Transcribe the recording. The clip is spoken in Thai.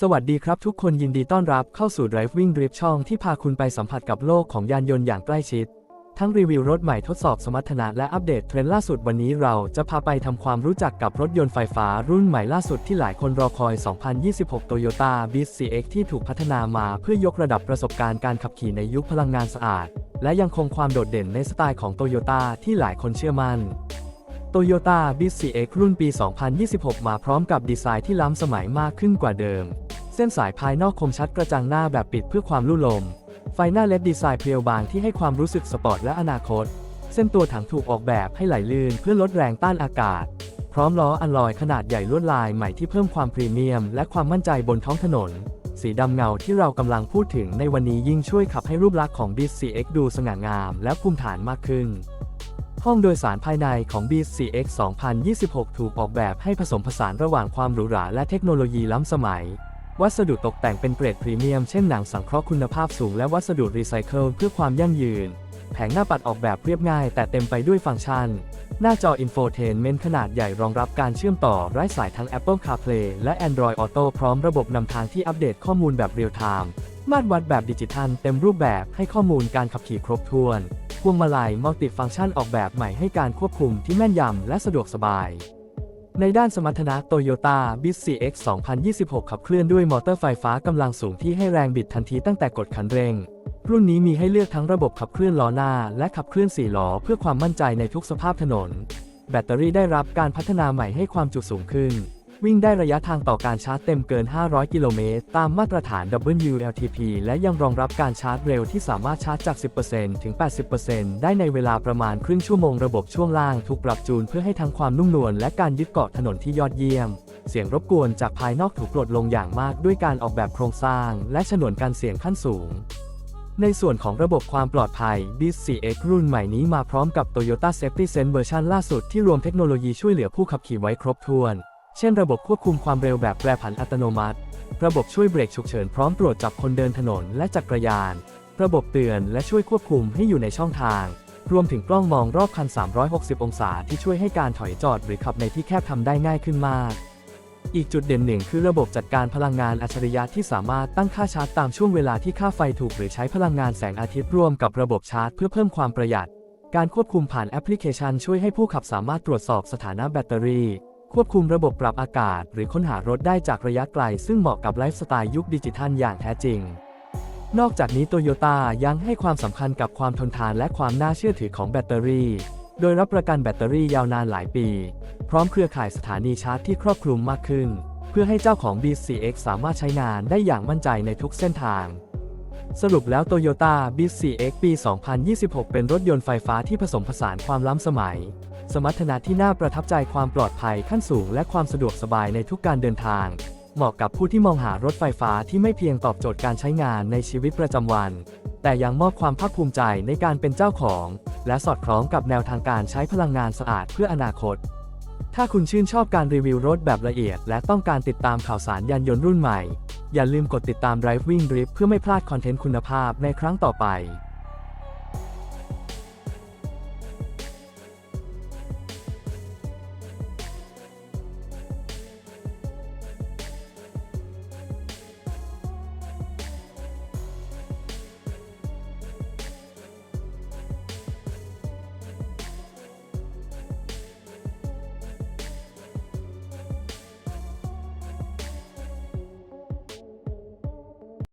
สวัสดีครับทุกคนยินดีต้อนรับเข้าสู่ Driving Drift ช่องที่พาคุณไปสัมผัสกับโลกของยานยนต์อย่างใกล้ชิด ทั้งรีวิวรถใหม่ทดสอบสมรรถนะและอัปเดตเทรนด์ล่าสุดวันนี้เราจะพาไปทำความรู้จักกับรถยนต์ไฟฟ้ารุ่นใหม่ล่าสุดที่หลายคนรอคอย 2026 Toyota Beast CX ที่ถูกพัฒนามาเพื่อยกระดับประสบการณ์การขับขี่ในยุคพลังงานสะอาด และยังคงความโดดเด่นในสไตล์ของ Toyota ที่หลายคนเชื่อมั่น Toyota Beast CX รุ่นปี 2026 มาพร้อมกับดีไซน์ที่ล้ำสมัยมากขึ้นกว่าเดิม เส้นสายภายนอกคมชัดกระจังหน้าแบบปิดเพื่อความลู่ลม ไฟหน้าเล็ดดีไซน์เพรียวบางที่ให้ความรู้สึกสปอร์ตและอนาคต เส้นตัวถังถูกออกแบบให้ไหลลื่นเพื่อลดแรงต้านอากาศ พร้อมล้ออัลลอยขนาดใหญ่ลวดลายใหม่ที่เพิ่มความพรีเมียม และความมั่นใจบนท้องถนน สีดำเงาที่เรากำลังพูดถึงในวันนี้ยิ่งช่วยขับให้รูปลักษณ์ของ Beast CX ดูสง่างาม และภูมิฐานมากขึ้นห้องโดยสารภายในของ b CX 2026 ถูกออกแบบให้ผสมผสานระหว่างความหรูหราและเทคโนโลยีล้ำสมัย วัสดุตกแต่งเป็นเกรดพรีเมียม เช่นหนังสังเคราะห์คุณภาพสูงและวัสดุรีไซเคิลเพื่อความยั่งยืน แผงหน้าปัดออกแบบเรียบง่ายแต่เต็มไปด้วยฟังก์ชัน หน้าจอ Infotainment ขนาดใหญ่รองรับการเชื่อมต่อไร้สายทั้ง Apple CarPlay และ Android Auto พร้อมระบบนำทางที่อัปเดตข้อมูลแบบเรียลไทม์มาตรวัดแบบดิจิทัลเต็มรูปแบบให้ข้อมูลการขับขี่ครบถ้วนพวงมาลัยมัลติฟัง c t ชันออกแบบใหม่ให้การควบคุมที่แม่นยำและสะดวกสบาย ในด้านสมรรถนะ Toyota b i z CX 2026 ขับเคลื่อนด้วยมอเตอร์ไฟฟ้ากำลังสูงที่ให้แรงบิดทันทีตั้งแต่กดคันเร่ง รุ่นนี้มีให้เลือกทั้งระบบขับเคลื่อนล้อหน้า และขับเคลื่อนสี่ล้อเพื่อความมั่นใจในทุกสภาพถนน แบตเตอรี่ได้รับการพัฒนาใหม่ให้ความจุสูงขึ้น วิ่งได้ระยะทางต่อการชาร์จเต็มเกิน 500 กิโลเมตร ตามมาตรฐาน WLTP และยังรองรับการชาร์จเร็วที่สามารถชาร์จจาก 10%ถึง 80%ได้ในเวลาประมาณครึ่งชั่วโมงระบบช่วงล่างถูกปรับจูนเพื่อให้ทั้งความนุ่มนวลและการยึดเกาะถนนที่ยอดเยี่ยม เสียงรบกวนจากภายนอกถูกลดลงอย่างมากด้วยการออกแบบโครงสร้าง และฉนวนกันเสียงขั้นสูงในส่วนของระบบความปลอดภัย Beast CX รุ่นใหม่นี้มาพร้อมกับ Toyota Safety Sense เวอร์ชันล่าสุดที่รวมเทคโนโลยีช่วยเหลือผู้ขับขี่ไว้ครบถ้วน เช่นระบบควบคุมความเร็วแบบแปรผันอัตโนมัติ ระบบช่วยเบรกฉุกเฉินพร้อมตรวจจับคนเดินถนนและจักรยาน ระบบเตือนและช่วยควบคุมให้อยู่ในช่องทาง รวมถึงกล้องมองรอบคัน 360 องศาที่ช่วยให้การถอยจอดหรือขับในที่แคบทำได้ง่ายขึ้นมาก อีกจุดเด่นหนึ่งคือระบบจัดการพลังงานอัจฉริยะที่สามารถตั้งค่าชาร์จตามช่วงเวลาที่ค่าไฟถูกหรือใช้พลังงานแสงอาทิตย์ร่วมกับระบบชาร์จเพื่อเพิ่มความประหยัด การควบคุมผ่านแอปพลิเคชันช่วยให้ผู้ขับสามารถตรวจสอบสถานะแบตเตอรี่ ควบคุมระบบปรับอากาศ หรือค้นหารถได้จากระยะไกล ซึ่งเหมาะกับไลฟ์สไตล์ยุคดิจิทัลอย่างแท้จริง นอกจากนี้โตโยต้ายังให้ความสำคัญกับความทนทานและความน่าเชื่อถือของแบตเตอรี่ โดยรับประกันแบตเตอรี่ยาวนานหลายปี พร้อมเครือข่ายสถานีชาร์จที่ครอบคลุมมากขึ้น เพื่อให้เจ้าของ B4X สามารถใช้งานได้อย่างมั่นใจในทุกเส้นทาง สรุปแล้ว Toyota b i z 4X ปี 2026 เป็นรถยนต์ไฟฟ้าที่ผสมผสานความล้ำสมัย สมรรถนะที่น่าประทับใจความปลอดภัยขั้นสูงและความสะดวกสบายในทุกการเดินทาง เหมาะกับผู้ที่มองหารถไฟฟ้าที่ไม่เพียงตอบโจทย์การใช้งานในชีวิตประจำวัน แต่ยังมอบความภาคภูมิใจในการเป็นเจ้าของ และสอดคล้องกับแนวทางการใช้พลังงานสะอาดเพื่ออนาคต ถ้าคุณชื่นชอบการรีวิวรถแบบละเอียด และต้องการติดตามข่าวสารยานยนต์รุ่นใหม่ อย่าลืมกดติดตาม Driving Drift เพื่อไม่พลาดคอนเทนต์คุณภาพในครั้งต่อไป